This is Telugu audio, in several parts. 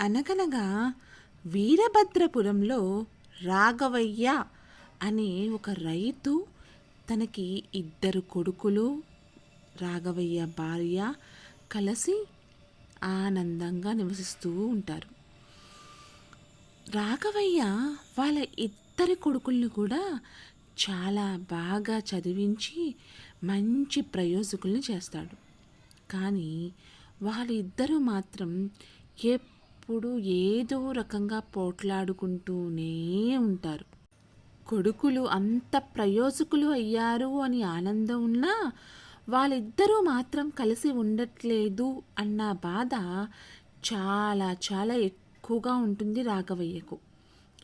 అనగనగా వీరభద్రపురంలో రాఘవయ్య అనే ఒక రైతు తనకి ఇద్దరు కొడుకులు రాఘవయ్య భార్య కలిసి ఆనందంగా నివసిస్తూ ఉంటారు. రాఘవయ్య వాళ్ళ ఇద్దరి కొడుకుల్ని కూడా చాలా బాగా చదివించి మంచి ప్రయోజకుల్ని చేస్తాడు. కానీ వాళ్ళిద్దరూ మాత్రం ఎప్పుడు ఏదో రకంగా పోట్లాడుకుంటూనే ఉంటారు. కొడుకులు అంత ప్రయోజకులు అయ్యారు అని ఆనందం ఉన్నా వాళ్ళిద్దరూ మాత్రం కలిసి ఉండట్లేదు అన్న బాధ చాలా చాలా ఎక్కువగా ఉంటుంది రాఘవయ్యకు.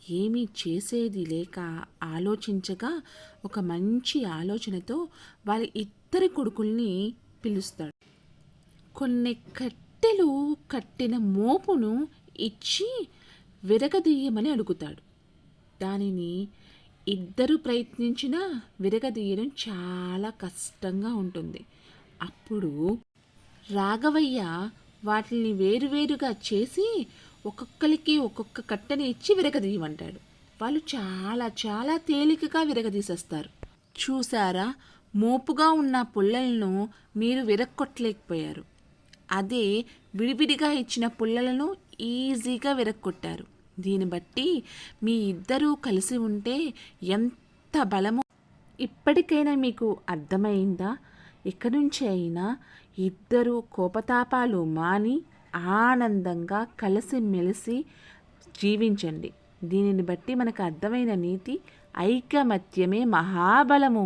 ఏమీ చేసేది లేక ఆలోచించగా ఒక మంచి ఆలోచనతో వాళ్ళ ఇద్దరి కొడుకుల్ని పిలుస్తాడు. కొన్ని కట్టెలు కట్టిన మోపును ఇచ్చి విరగదీయమని అడుగుతాడు. దానిని ఇద్దరు ప్రయత్నించినా విరగదీయడం చాలా కష్టంగా ఉంటుంది. అప్పుడు రాఘవయ్య వాటిని వేరువేరుగా చేసి ఒక్కొక్కరికి ఒక్కొక్క కట్టెని ఇచ్చి విరగదీయమంటాడు. వాళ్ళు చాలా చాలా తేలికగా విరగదీసేస్తారు. చూసారా? మోపుగా ఉన్న పుల్లలను మీరు విరక్కొట్టలేకపోయారు. అదే విడివిడిగా ఇచ్చిన పుల్లలను ఈజీగా విరక్కొట్టారు. దీన్ని బట్టి మీ ఇద్దరూ కలిసి ఉంటే ఎంత బలమో ఇప్పటికైనా మీకు అర్థమైందా? ఇక్కడి నుంచి అయినా ఇద్దరు కోపతాపాలు మాని ఆనందంగా కలిసిమెలిసి జీవించండి. దీనిని బట్టి మనకు అర్థమైన నీతి ఐకమత్యమే మహాబలము.